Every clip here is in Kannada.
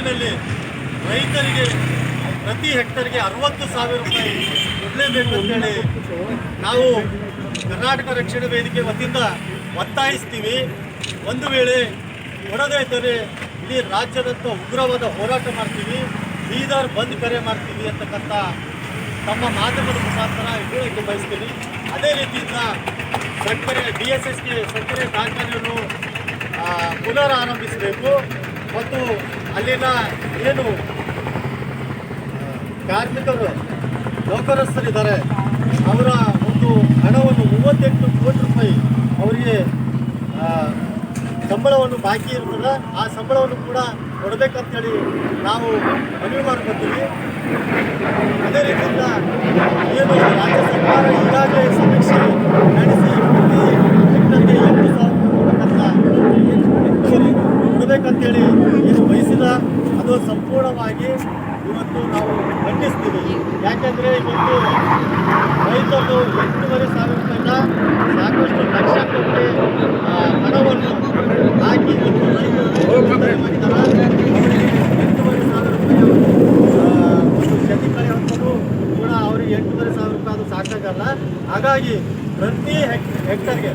ಒಟ್ಟಿನಲ್ಲಿ ರೈತರಿಗೆ ಪ್ರತಿ ಹೆಕ್ಟರ್ಗೆ ಅರವತ್ತು ಸಾವಿರ ರೂಪಾಯಿ ಕೊಡಲೇಬೇಕು ಅಂತೇಳಿ ನಾವು ಕರ್ನಾಟಕ ರಕ್ಷಣೆ ವೇದಿಕೆ ವತಿಯಿಂದ ಒತ್ತಾಯಿಸ್ತೀವಿ. ಒಂದು ವೇಳೆ ಕೊಡದೇ ಇದ್ದರೆ ಇಡೀ ರಾಜ್ಯದಂತ ಉಗ್ರವಾದ ಹೋರಾಟ ಮಾಡ್ತೀವಿ, ಬೀದರ್ ಬಂದ್ ಕರೆ ಮಾಡ್ತೀವಿ ಅಂತಕ್ಕಂಥ ತಮ್ಮ ಮಾಧ್ಯಮದ ಮುಖಾಂತರ ಹೇಳಕ್ಕೆ ಬಯಸ್ತೀನಿ. ಅದೇ ರೀತಿಯಿಂದ ಸಕ್ಕರೆ ಡಿ ಎಸ್ ಎಸ್ಗೆ ಸಕ್ಕರೆ ಕಾರ್ಖಾನೆಯನ್ನು ಪುನರ್ ಆರಂಭಿಸಬೇಕು ಮತ್ತು ಅಲ್ಲಿನ ಏನು ಕಾರ್ಮಿಕರು, ನೌಕರಸ್ಥರಿದ್ದಾರೆ. ಅವರ ಒಂದು ಹಣವನ್ನು ಮೂವತ್ತೆಂಟು ಕೋಟಿ ರೂಪಾಯಿ ಅವರಿಗೆ ಸಂಬಳವನ್ನು ಬಾಕಿ ಇರ್ತದೆ. ಆ ಸಂಬಳವನ್ನು ಕೂಡ ಕೊಡಬೇಕಂತೇಳಿ ನಾವು ಮನವಿ ಮಾಡ್ಕೊತೀವಿ. ಅದೇ ರೀತಿಯಿಂದ ಏನು ರಾಜ್ಯ ಸರ್ಕಾರ ಈಗಾಗಲೇ ಸಮೀಕ್ಷೆ ನಡೆಸಿ ಪ್ರತಿ ಹೆಕ್ಟರ್ಗೆ ಎಂಟು ಸಾವಿರ ಕೊಡಬೇಕಂತೇಳಿ ಏನು ವಹಿಸಿದ ಅದು ಸಂಪೂರ್ಣವಾಗಿ ಇವತ್ತು ನಾವು ಖಂಡಿಸ್ತೀವಿ. ಯಾಕೆಂದರೆ ಇವತ್ತು ರೈತರು ಎಂಟೂವರೆ ಸಾವಿರ ರೂಪಾಯಿಂದ ಸಾಕಷ್ಟು ಲಕ್ಷ ಕೋಟಿ ಹಣವನ್ನು ಹಾಕಿ ಇವತ್ತು ರೈತರು ಮಾಡಿದ್ದಾರೆ ಎಂಟೂವರೆ ಸಾವಿರ ರೂಪಾಯಿ ಒಂದು ಕ್ಷತಿ ಕಳೆ ಕೂಡ ಅವರಿಗೆ ಎಂಟೂವರೆ ಸಾವಿರ ರೂಪಾಯಿ ಅದು ಸಾಕಾಗಲ್ಲ. ಹಾಗಾಗಿ ಪ್ರತಿ ಹೆಕ್, ಹೆಕ್ಟರ್ಗೆ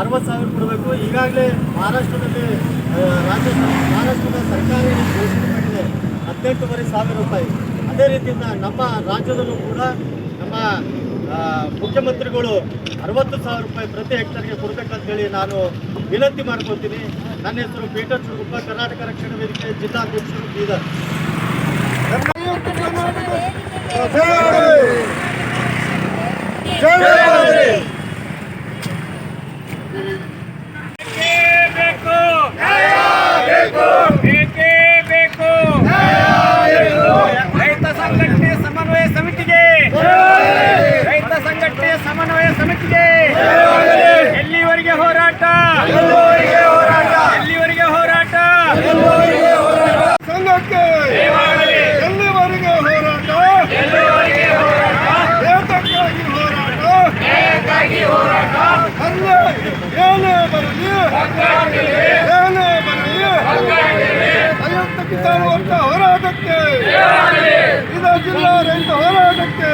ಅರವತ್ತು ಸಾವಿರ ಕೊಡಬೇಕು. ಈಗಾಗಲೇ ಮಹಾರಾಷ್ಟ್ರದಲ್ಲಿ ರಾಜ್ಯ ಮಹಾರಾಷ್ಟ್ರದ ಸರ್ಕಾರ ಘೋಷಣೆ ಮಾಡಿದೆ ಹದಿನೆಂಟುವರೆ ಸಾವಿರ ರೂಪಾಯಿ. ಅದೇ ರೀತಿಯಿಂದ ನಮ್ಮ ರಾಜ್ಯದಲ್ಲೂ ಕೂಡ ನಮ್ಮ ಮುಖ್ಯಮಂತ್ರಿಗಳು ಅರವತ್ತು ಸಾವಿರ ರೂಪಾಯಿ ಪ್ರತಿ ಹೆಕ್ಟರ್ಗೆ ಕೊಡಬೇಕಂತೇಳಿ ನಾನು ವಿನಂತಿ ಮಾಡ್ಕೊತೀನಿ ನನ್ನ ಹೆಸರು ಪೀಟರ್ ಚುರುಗುಪ್ಪ ಕರ್ನಾಟಕ ರಕ್ಷಣಾ ವೇದಿಕೆ ಜಿಲ್ಲಾಧ್ಯಕ್ಷರು ಬೀದರ್ ಬೇಕು ಬೇಕೇ ಬೇಕು ರೈತ ಸಂಘಟನೆ ಸಮನ್ವಯ ಸಮಿತಿಗೆ ರೈತ ಸಂಘಟನೆ ಸಮನ್ವಯ ಸಮಿತಿಗೆ ಎಲ್ಲಿವರೆಗೆ ಹೋರಾಟ ಎಲ್ಲಿವರೆಗೆ ಹೋರಾಟ ಸಂಘಕ್ಕೆ ಎಲ್ಲಿವರೆಗೆ ಹೋರಾಟ ಏತಕ್ಕಾಗಿ ಹೋರಾಟ ಅಲ್ಲೇ ಏನೇ ಬರಲಿ ಏನೇ ಬರಲಿ ಸಂಯುಕ್ತ ಕಿಸಾನ್ ಮೋರ್ಚಾ ಹೋರಾಟಕ್ಕೆ. ಇದು ಜಿಲ್ಲಾ ರೈತ ಹೋರಾಟಕ್ಕೆ.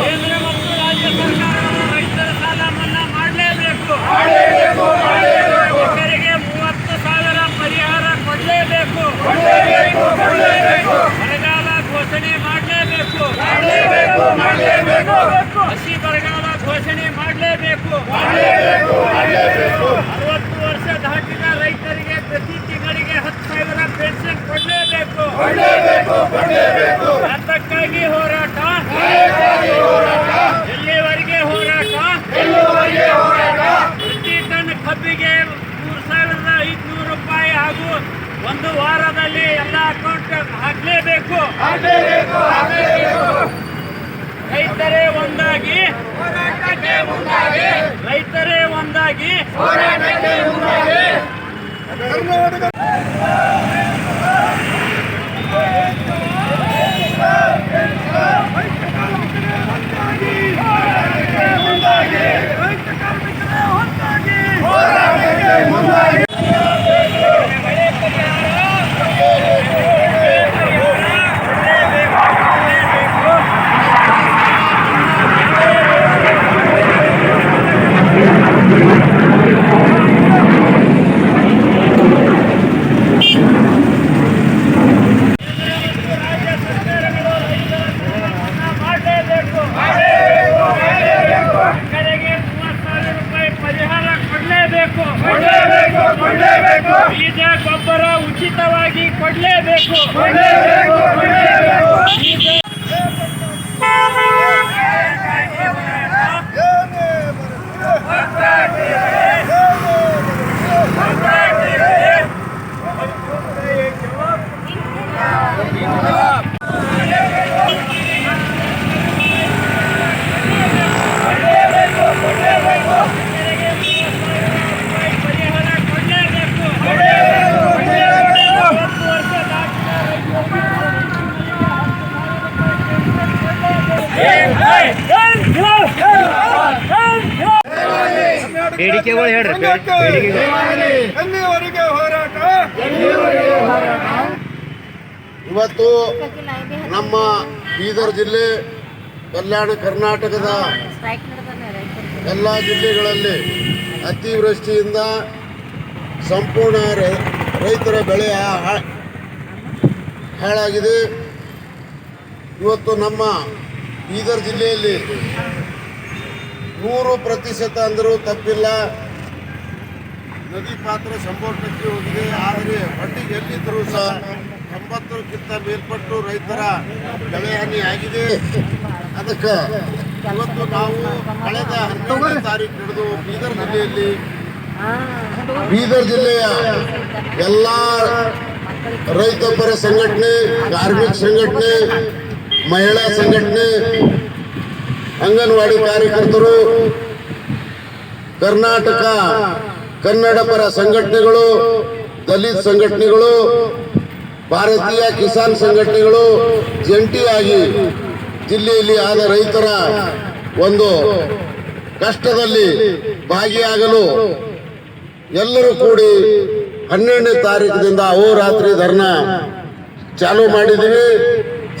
ಕೇಂದ್ರ ಮತ್ತು ರಾಜ್ಯ ಸರ್ಕಾರಗಳು ರೈತರ ಸಾಲ ಮನ್ನಾ ಮಾಡಲೇಬೇಕು ಎಕರೆಗೆ ಮೂವತ್ತು ಸಾವಿರ ಪರಿಹಾರ ಕೊಡಲೇಬೇಕು ಬರಗಾಲ ಘೋಷಣೆ ಮಾಡಲೇಬೇಕು. ಹಸಿ ಬರಗಾಲ ಘೋಷಣೆ ಮಾಡಲೇಬೇಕು. ಅರವತ್ತು ವರ್ಷ ದಾಟಿದ ರೈತರಿಗೆ ಪ್ರತಿ ತಿಂಗಳಿಗೆ ಹತ್ತು ಸಾವಿರ ಪೆನ್ಷನ್ ಕೊಡಲೇಬೇಕು. ಅದಕ್ಕಾಗಿ ಹೋರಾಟ. ಎಲ್ಲಿವರೆಗೆ ಹೋರಾಟ? ಪ್ರತಿ ಟನ್ ಕಬ್ಬಿಗೆ ಮೂರು ಸಾವಿರದ ಐದುನೂರು ರೂಪಾಯಿ ಹಾಗೂ ಒಂದು ವಾರದಲ್ಲಿ ಎಲ್ಲ ಅಕೌಂಟ್ ಹಾಕಲೇಬೇಕು. ರೈತರೇ ಒಂದಾಗಿ ಹೋರಾಟಕ್ಕೆ ಮುಂದಾಗಿ ರೈತರೇ ಒಂದಾಗಿ ಹೋರಾಟಕ್ಕೆ ಕರ್ನಾಟಕ ರಾಜ್ಯ ಸರ್ಕಾರಗಳು ರೈತರ ಸಾಲ ಮನ್ನಾ ಮಾಡಲೇಬೇಕು ಎಕರೆಗೆ ಮೂವತ್ತು ಸಾವಿರ ರೂಪಾಯಿ ಪರಿಹಾರ ಕೊಡಲೇಬೇಕು ಬೀಜ ಗೊಬ್ಬರ ಉಚಿತವಾಗಿ ಕೊಡಲೇಬೇಕು ಬೀಜ ಏನೇ ಬರಲಿ ಪರಿಹಾರ ಕೊಡಲೇಬೇಕು ಮೂವತ್ತು ವರ್ಷ ದಾಟಿದ ರೈತರಿಗೆ ಬೇಡಿಕೆಗಳು ಹೇಳ್ರಿ, ಬೇಡಿಕೆಗಳು. ಎಲ್ಲಿವರೆಗೆ ಹೋರಾಟ. ಇವತ್ತು ನಮ್ಮ ಬೀದರ್ ಜಿಲ್ಲೆ ಕಲ್ಯಾಣ ಕರ್ನಾಟಕದ ಎಲ್ಲ ಜಿಲ್ಲೆಗಳಲ್ಲಿ ಅತಿವೃಷ್ಟಿಯಿಂದ ಸಂಪೂರ್ಣ ರೈತರ ಬೆಳೆ ಹಾಳಾಗಿದೆ. ಇವತ್ತು ನಮ್ಮ ಬೀದರ್ ಜಿಲ್ಲೆಯಲ್ಲಿ ನೂರು ಪ್ರತಿಶತ ಅಂದರೂ ತಪ್ಪಿಲ್ಲ. ನದಿ ಪಾತ್ರ ಸಂಪೂರ್ಣಕ್ಕೆ ಹೋಗಿದೆ. ಆದರೆ ಒಟ್ಟಿಗೆ ಎಲ್ಲಿದ್ದರೂ ಸಹ ಎಂಬತ್ತರಕ್ಕಿಂತ ಮೇಲ್ಪಟ್ಟು ರೈತರ ಬೆಳೆ ಹಾನಿ ಆಗಿದೆ. ಅದಕ್ಕೆ ಇವತ್ತು ನಾವು ಕಳೆದ ಹನ್ನೊಂದನೇ ತಾರೀಕು ಹಿಡಿದು ಬೀದರ್ ಜಿಲ್ಲೆಯಲ್ಲಿ ಬೀದರ್ ಜಿಲ್ಲೆಯ ಎಲ್ಲ ರೈತ ಪರ ಸಂಘಟನೆ, ಕಾರ್ಮಿಕ ಸಂಘಟನೆ, ಮಹಿಳಾ ಸಂಘಟನೆ ಅಂಗನವಾಡಿ ಕಾರ್ಯಕರ್ತರು, ಕರ್ನಾಟಕ, ಕನ್ನಡ ಪರ ಸಂಘಟನೆಗಳು, ದಲಿತ ಸಂಘಟನೆಗಳು, ಭಾರತೀಯ ಕಿಸಾನ್ ಸಂಘಟನೆಗಳು ಜಂಟಿಯಾಗಿ ಜಿಲ್ಲೆಯಲ್ಲಿ ಆದ ರೈತರ ಒಂದು ಕಷ್ಟದಲ್ಲಿ ಭಾಗಿಯಾಗಲು ಎಲ್ಲರೂ ಕೂಡಿ ಹನ್ನೆರಡನೇ ತಾರೀಕಿನಿಂದ ಅಹೋರಾತ್ರಿ ಧರ್ನಾ ಚಾಲೂ ಮಾಡಿದ್ದೀವಿ.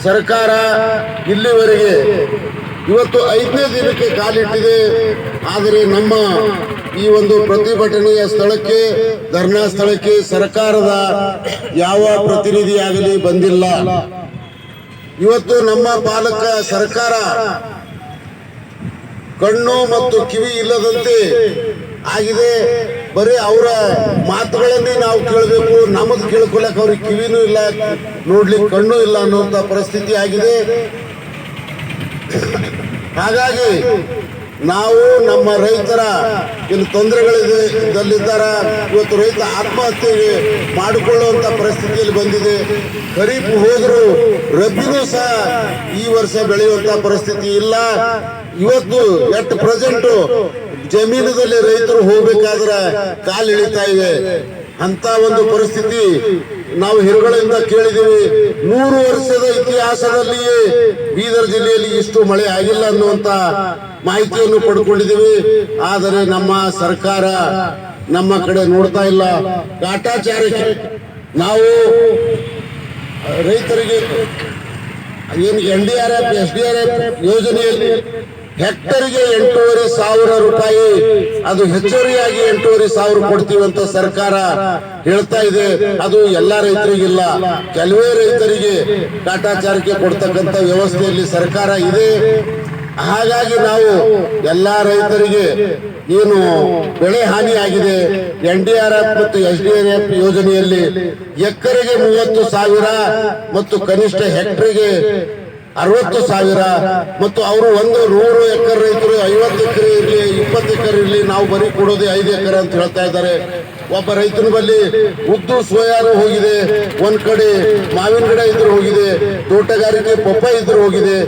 ಸರ್ಕಾರ ಇಲ್ಲಿವರೆಗೆ ಇವತ್ತು ಐದನೇ ದಿನಕ್ಕೆ ಕಾಲಿಟ್ಟಿದೆ ಆದರೆ ನಮ್ಮ ಈ ಒಂದು ಪ್ರತಿಭಟನೆಯ ಸ್ಥಳಕ್ಕೆ, ಧರ್ನಾ ಸ್ಥಳಕ್ಕೆ ಸರ್ಕಾರದ ಯಾವ ಪ್ರತಿನಿಧಿಯಾಗಲಿ ಬಂದಿಲ್ಲ. ಇವತ್ತು ನಮ್ಮ ಪಾಲಕ ಸರ್ಕಾರ ಕಣ್ಣು ಮತ್ತು ಕಿವಿ ಇಲ್ಲದಂತೆ ಆಗಿದೆ. ಬರೀ ಅವರ ಮಾತುಗಳನ್ನೇ ನಾವು ಕೇಳಬೇಕು. ನಮ್ಮದು ಕೇಳ್ಕೊಳಕ್ ಅವ್ರಿಗೆ ಕಿವಿನೂ ಇಲ್ಲ, ನೋಡ್ಲಿಕ್ಕೆ ಕಣ್ಣು ಇಲ್ಲ ಅನ್ನುವಂಥ ಪರಿಸ್ಥಿತಿ ಆಗಿದೆ. ಹಾಗಾಗಿ ನಾವು ನಮ್ಮ ರೈತರ ಇಲ್ಲಿ ತೊಂದರೆಗಳಿದ್ದಲ್ಲಿದ್ದಾರ ಇವತ್ತು ರೈತ ಆತ್ಮಹತ್ಯೆಗೆ ಮಾಡಿಕೊಳ್ಳುವಂತ ಪರಿಸ್ಥಿತಿಯಲ್ಲಿ ಬಂದಿದೆ. ಖರೀಫ್ ಹೋದ್ರು ರಬ್ಬಿನೂ ಸಹ ಈ ವರ್ಷ ಬೆಳೆಯುವಂತ ಪರಿಸ್ಥಿತಿ ಇಲ್ಲ. ಇವತ್ತು ಎಟ್ ಪ್ರೆಸೆಂಟ್ ಜಮೀನದಲ್ಲಿ ರೈತರು ಹೋಗ್ಬೇಕಾದ್ರೆ ಇಳಿತಾ ಇವೆ. ಅಂತ ಒಂದು ಪರಿಸ್ಥಿತಿ ನಾವು ಹಿರುಗಳಿಂದ ಕೇಳಿದ್ದೀವಿ, ನೂರು ವರ್ಷದ ಇತಿಹಾಸದಲ್ಲಿಯೇ ಬೀದರ್ ಜಿಲ್ಲೆಯಲ್ಲಿ ಇಷ್ಟು ಮಳೆ ಆಗಿಲ್ಲ ಅನ್ನುವಂತ ಮಾಹಿತಿಯನ್ನು ಪಡ್ಕೊಂಡಿದ್ದೀವಿ. ಆದರೆ ನಮ್ಮ ಸರ್ಕಾರ ನಮ್ಮ ಕಡೆ ನೋಡ್ತಾ ಇಲ್ಲ. ಕಾಟಾಚಾರಕ್ಕೆ ನಾವು ರೈತರಿಗೆ ಏನು N D R F, S D R F ಯೋಜನೆಯಲ್ಲಿ ಹೆಕ್ಟರ್ಗೆ ಎಂಟೂವರೆ ಸಾವಿರ ರೂಪಾಯಿ. ಅದು ಹೆಚ್ಚುವರಿಯಾಗಿ ಎಂಟೂವರೆ ಸಾವಿರ ಕೊಡ್ತೀವಿ ಅಂತ ಸರ್ಕಾರ ಹೇಳ್ತಾ ಇದೆ. ಅದು ಎಲ್ಲಾ ರೈತರಿಗಿಲ್ಲ. ಕೆಲವೇ ರೈತರಿಗೆ ಕಾಟಾಚಾರಕ್ಕೆ ಕೊಡ್ತಕ್ಕಂಥ ವ್ಯವಸ್ಥೆಯಲ್ಲಿ ಸರ್ಕಾರ ಇದೆ. ಹಾಗಾಗಿ ನಾವು ಎಲ್ಲಾ ರೈತರಿಗೆ ಏನು ಬೆಳೆ ಹಾನಿ ಆಗಿದೆ ಎನ್ ಡಿ ಆರ್ ಎಫ್ ಮತ್ತು ಎಸ್ ಡಿ ಆರ್ ಎಫ್ ಯೋಜನೆಯಲ್ಲಿ ಎಕರೆಗೆ ಮೂವತ್ತು ಸಾವಿರ ಮತ್ತು ಕನಿಷ್ಠ ಹೆಕ್ಟರ್ಗೆ ಅರವತ್ತು ಸಾವಿರ. ಮತ್ತು ಅವರು ಒಂದು ನೂರು ಎಕರೆ ರೈತರು ಐವತ್ತು ಎಕರೆ ಇರಲಿ, ಇಪ್ಪತ್ತು ಎಕರೆ ಇರಲಿ, ನಾವು ಬರೀ ಕೊಡೋದೇ ಐದು ಎಕರೆ ಅಂತ ಹೇಳ್ತಾ ಇದ್ದಾರೆ. ಒಬ್ಬ ರೈತನ ಬಳಿ ಉದ್ದು ಸೋಯಾರು ಹೋಗಿದೆ, ಒಂದ್ ಕಡೆ ಮಾವಿನ ಗಿಡ ಇದ್ರು ಹೋಗಿದೆ, ತೋಟಗಾರಿಕೆ ಪಪ್ಪ ಇದ್ರು ಹೋಗಿದೆ.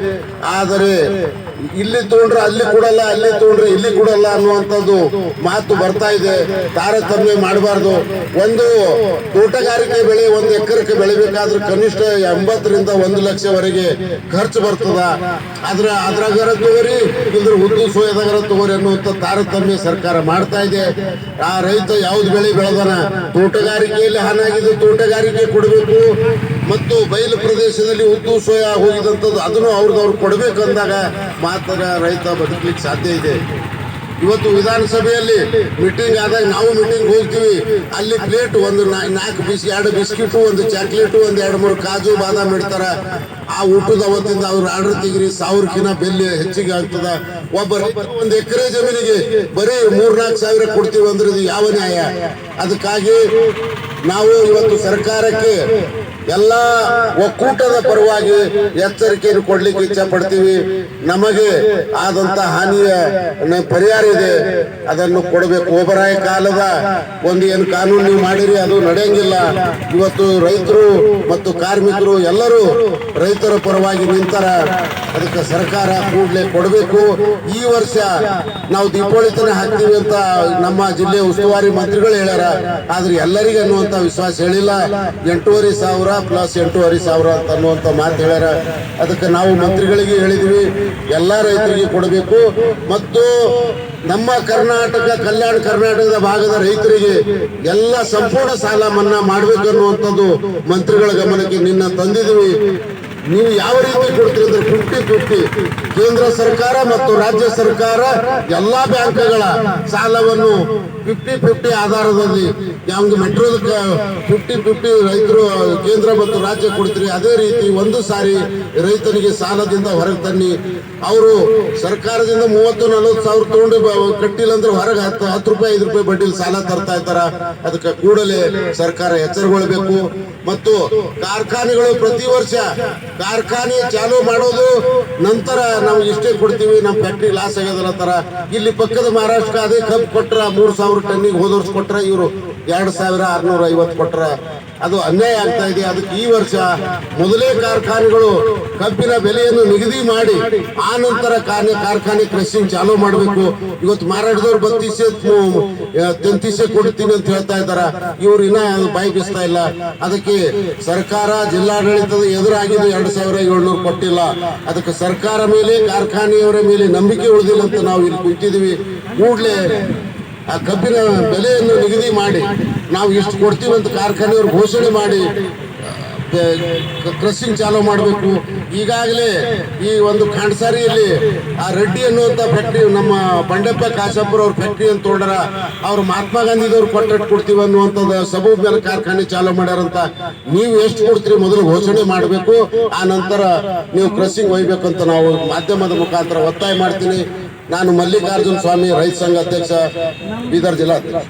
ಆದರೆ ಇಲ್ಲಿ ತಗೊಂಡ್ರೆ ಅಲ್ಲಿ ಕೊಡಲ್ಲ, ಅಲ್ಲಿ ತಗೊಂಡ್ರೆ ಇಲ್ಲಿ ಕೊಡಲ್ಲ ಅನ್ನುವಂಥದ್ದು ಮಾತು ಬರ್ತಾ ಇದೆ. ತಾರತಮ್ಯ ಮಾಡಬಾರ್ದು. ಒಂದು ತೋಟಗಾರಿಕೆ ಬೆಳೆ ಒಂದು ಎಕರೆಗೆ ಬೆಳಿಬೇಕಾದ್ರೆ ಕನಿಷ್ಠ ಎಂಬತ್ತರಿಂದ ಒಂದು ಲಕ್ಷವರೆಗೆ ಖರ್ಚು ಬರ್ತದ. ಆದ್ರೆ ಅದ್ರಾಗರ ತಗೋರಿ, ಇಲ್ದ್ರ ಉದ್ದು ಸೋಯದಾಗರ ತಗೋರಿ ಅನ್ನುವಂಥ ತಾರತಮ್ಯ ಸರ್ಕಾರ ಮಾಡ್ತಾ ಇದೆ. ಆ ರೈತ ಯಾವ್ದು ಬೆಳೆ ಬೆಳೆದಾನ ತೋಟಗಾರಿಕೆಯಲ್ಲಿ ಹಾನಾಗಿದ್ದು ತೋಟಗಾರಿಕೆ ಕೊಡಬೇಕು ಮತ್ತು ಬಯಲು ಪ್ರದೇಶದಲ್ಲಿ ಉದ್ದು ಸೋಯಾ ಹೋಗಿದಂಥದ್ದು ಅದನ್ನು ಅವ್ರದವ್ರು ಕೊಡಬೇಕು ಅಂದಾಗ ಮಾತ್ರ ರೈತ ಬದುಕಲಿಕ್ಕೆ ಸಾಧ್ಯ ಇದೆ. ಇವತ್ತು ವಿಧಾನಸಭೆಯಲ್ಲಿ ಮೀಟಿಂಗ್ ಆದಾಗ ನಾವು ಮೀಟಿಂಗ್ ಹೋಗ್ತೀವಿ. ಅಲ್ಲಿ ಪ್ಲೇಟ್ ಒಂದು ನಾಲ್ಕು ಬಿಸ್ ಎರಡು ಬಿಸ್ಕಿಟು ಒಂದು ಚಾಕ್ಲೇಟು ಒಂದು ಎರಡು ಮೂರು ಕಾಜು ಬಾದಾಮಿ ಇಡ್ತಾರ. ಆ ಊಟದ ಅವತ್ತಿಂದ ಅವ್ರು ಆರ್ಡರ್ ತೆಗಿರಿ ಸಾವಿರಕ್ಕಿಂತ ಬೆಲೆ ಹೆಚ್ಚಿಗೆ ಆಗ್ತದ. ಒಬ್ಬ ಒಂದು ಎಕರೆ ಜಮೀನಿಗೆ ಬರೀ ಮೂರ್ನಾಲ್ಕು ಸಾವಿರ ಕೊಡ್ತೀವಿ ಅಂದ್ರೆ ಇದು ಯಾವ ನ್ಯಾಯ? ಅದಕ್ಕಾಗಿ ನಾವು ಇವತ್ತು ಸರ್ಕಾರಕ್ಕೆ ಎಲ್ಲ ಒಕ್ಕೂಟದ ಪರವಾಗಿ ಎಚ್ಚರಿಕೆಯನ್ನು ಕೊಡ್ಲಿಕ್ಕೆ ಇಚ್ಛೆ ಪಡ್ತೀವಿ ನಮಗೆ ಆದಂತ ಹಾನಿಯ ಪರಿಹಾರ ಇದೆ. ಅದನ್ನು ಕೊಡಬೇಕು. ಓಬರಾಯ ಕಾಲದ ಒಂದು ಏನು ಕಾನೂನು ನೀವು ಮಾಡಿರಿ, ಅದು ನಡೆಯಂಗಿಲ್ಲ. ಇವತ್ತು ರೈತರು ಮತ್ತು ಕಾರ್ಮಿಕರು ಎಲ್ಲರೂ ರೈತರ ಪರವಾಗಿ ನಿಂತಾರ ಅದಕ್ಕೆ ಸರ್ಕಾರ ಕೂಡಲೇ ಕೊಡಬೇಕು. ಈ ವರ್ಷ ನಾವು ದೀಪಾವಳಿ ತನ ಹಾಕ್ತೀವಿ ಅಂತ ನಮ್ಮ ಜಿಲ್ಲೆ ಉಸ್ತುವಾರಿ ಮಂತ್ರಿಗಳು ಹೇಳ್ಯಾರ. ಆದ್ರೆ ಎಲ್ಲರಿಗೆ ಅನ್ನುವಂತ ವಿಶ್ವಾಸ ಹೇಳಿಲ್ಲ. ಎಂಟೂವರೆ ಸಾವಿರ ಪ್ಲಸ್ ಎಂಟೂವರೆ ಸಾವಿರ ಅಂತ ಅನ್ನುವಂಥ ಮಾತು ಹೇಳ್ಯಾರ. ಅದಕ್ಕೆ ನಾವು ಮಂತ್ರಿಗಳಿಗೆ ಹೇಳಿದ್ವಿ, ಎಲ್ಲ ರೈತರಿಗೆ ಕೊಡಬೇಕು. ಮತ್ತು ನಮ್ಮ ಕರ್ನಾಟಕ, ಕಲ್ಯಾಣ ಕರ್ನಾಟಕದ ಭಾಗದ ರೈತರಿಗೆ ಎಲ್ಲ ಸಂಪೂರ್ಣ ಸಾಲ ಮನ್ನಾ ಮಾಡಬೇಕು ಅನ್ನುವಂಥದ್ದು ಮಂತ್ರಿಗಳ ಗಮನಕ್ಕೆ ನಿನ್ನ ತಂದಿದ್ದೀವಿ ನೀವು ಯಾವ ರೀತಿ ಕೊಡ್ತೀರಿ ಅಂದ್ರೆ ಫಿಫ್ಟಿ ಫಿಫ್ಟಿ. ಕೇಂದ್ರ ಸರ್ಕಾರ ಮತ್ತು ರಾಜ್ಯ ಸರ್ಕಾರ ಎಲ್ಲಾ ಬ್ಯಾಂಕ್ಗಳ ಸಾಲವನ್ನು ಫಿಫ್ಟಿ ಫಿಫ್ಟಿ ಆಧಾರದಲ್ಲಿ ನಮ್ಗೆ ಮೆಟ್ರೋದ ಫಿಫ್ಟಿ ಫಿಫ್ಟಿ ರೈತರು ಕೇಂದ್ರ ಮತ್ತು ರಾಜ್ಯ ಕೊಡ್ತೀರಿ. ಅದೇ ರೀತಿ ಒಂದು ಸಾರಿ ರೈತನಿಗೆ ಸಾಲದಿಂದ ಹೊರಗೆ ತನ್ನಿ. ಅವರು ಸರ್ಕಾರದಿಂದ ಮೂವತ್ತು, ನಲವತ್ತು ಸಾವಿರ ತಗೊಂಡು ಕಟ್ಟಿಲ್ಲ ಅಂದ್ರೆ ಹೊರಗೆ ಹತ್ತು ಹತ್ತು ರೂಪಾಯಿ, ಐದು ರೂಪಾಯಿ ಬಡ್ಡಿಲಿ ಸಾಲ ತರ್ತಾ ಇದ್ದಾರ? ಅದಕ್ಕೆ ಕೂಡಲೇ ಸರ್ಕಾರ ಎಚ್ಚರಗೊಳ್ಬೇಕು. ಮತ್ತು ಕಾರ್ಖಾನೆಗಳು ಪ್ರತಿ ವರ್ಷ ಕಾರ್ಖಾನೆ ಚಾಲೂ ಮಾಡೋದು ನಂತರ ನಾವು ಇಷ್ಟೇ ಕೊಡ್ತೀವಿ, ನಮ್ಮ ಫ್ಯಾಕ್ಟ್ರಿ ಲಾಸ್ ಆಗ್ಯದಲ್ಲ ತರ. ಇಲ್ಲಿ ಪಕ್ಕದ ಮಹಾರಾಷ್ಟ್ರ ಅದೇ ಕಬ್ಬು ಕೊಟ್ರ ಮೂರು ಸಾವಿರ ಟನ್ನಿಗೆ ಹೋದ ವರ್ಷ ಕೊಟ್ರ ಇವರು ಎರಡು ಸಾವಿರ ಆರ್ನೂರ ಐವತ್ತು ಕೊಟ್ರ. ಅದು ಅನ್ಯಾಯ ಆಗ್ತಾ ಇದೆ. ಅದಕ್ಕೆ ಈ ವರ್ಷ ಮೊದಲೇ ಕಾರ್ಖಾನೆಗಳು ಕಬ್ಬಿನ ಬೆಲೆಯನ್ನು ನಿಗದಿ ಮಾಡಿ, ಆ ನಂತರ ಕಾರ್ಯ ಕಾರ್ಖಾನೆ ಕ್ರಷಿಂಗ್ ಚಾಲೂ ಮಾಡಬೇಕು. ಇವತ್ತು ಮಾರಾಟದವ್ರು ಬತ್ತೀಸೆ ತೆಂತೀಸೆ ಕೊಡ್ತೀನಿ ಅಂತ ಹೇಳ್ತಾ ಇದ್ದಾರೆ. ಇವ್ರು ಇನ್ನ ಬಾಯಿ ಬಿಸ್ತಾ ಇಲ್ಲ. ಅದಕ್ಕೆ ಸರ್ಕಾರ ಜಿಲ್ಲಾಡಳಿತದ ಎದುರಾಗಿದ್ದು ಎರಡು ಸಾವಿರ ಏಳ್ನೂರು ಕೊಟ್ಟಿಲ್ಲ. ಅದಕ್ಕೆ ಸರ್ಕಾರ ಮೇಲೆ, ಕಾರ್ಖಾನೆಯವರ ಮೇಲೆ ನಂಬಿಕೆ ಉಳಿದಿಲ್ಲ ಅಂತ ನಾವು ಇಲ್ಲಿ ಕುಂತಿದೀವಿ ಕೂಡಲೇ ಆ ಕಬ್ಬಿನ ಬೆಲೆಯನ್ನು ನಿಗದಿ ಮಾಡಿ, ನಾವು ಇಷ್ಟು ಕೊಡ್ತೀವಿ ಅಂತ ಕಾರ್ಖಾನೆಯವರು ಘೋಷಣೆ ಮಾಡಿ ಕ್ರಸ್ಸಿಂಗ್ ಚಾಲೂ ಮಾಡಬೇಕು. ಈಗಾಗಲೇ ಈ ಒಂದು ಖಂಡ್ಸಾರಿಯಲ್ಲಿ ಆ ರೆಡ್ಡಿ ಅನ್ನುವಂಥ ಫ್ಯಾಕ್ಟ್ರಿ ನಮ್ಮ ಬಂಡೆಪ್ಪ ಕಾಶಾಪುರ ಅವ್ರ ಫ್ಯಾಕ್ಟ್ರಿ ಅಂತ ತೊಗೊಂಡಾರ ಅವ್ರು ಮಹಾತ್ಮ ಗಾಂಧಿದವ್ರು ಕೊಟ್ಟಟ್ಟು ಕೊಡ್ತೀವಿ ಅನ್ನುವಂಥದ್ದು ಸಬು ಕಾರ್ಖಾನೆ ಚಾಲೂ ಮಾಡ್ಯಾರಂತ. ನೀವು ಎಷ್ಟು ಕೊಡ್ತೀರಿ ಮೊದಲು ಘೋಷಣೆ ಮಾಡಬೇಕು, ಆ ನಂತರ ನೀವು ಕ್ರಸಿಂಗ್ ಒಯ್ಬೇಕಂತ ನಾವು ಮಾಧ್ಯಮದ ಮುಖಾಂತರ ಒತ್ತಾಯ ಮಾಡ್ತೀನಿ. ನಾನು ಮಲ್ಲಿಕಾರ್ಜುನ ಸ್ವಾಮಿ, ರೈತ ಸಂಘ ಅಧ್ಯಕ್ಷ, ಬೀದರ್ ಜಿಲ್ಲಾಧ್ಯಕ್ಷ.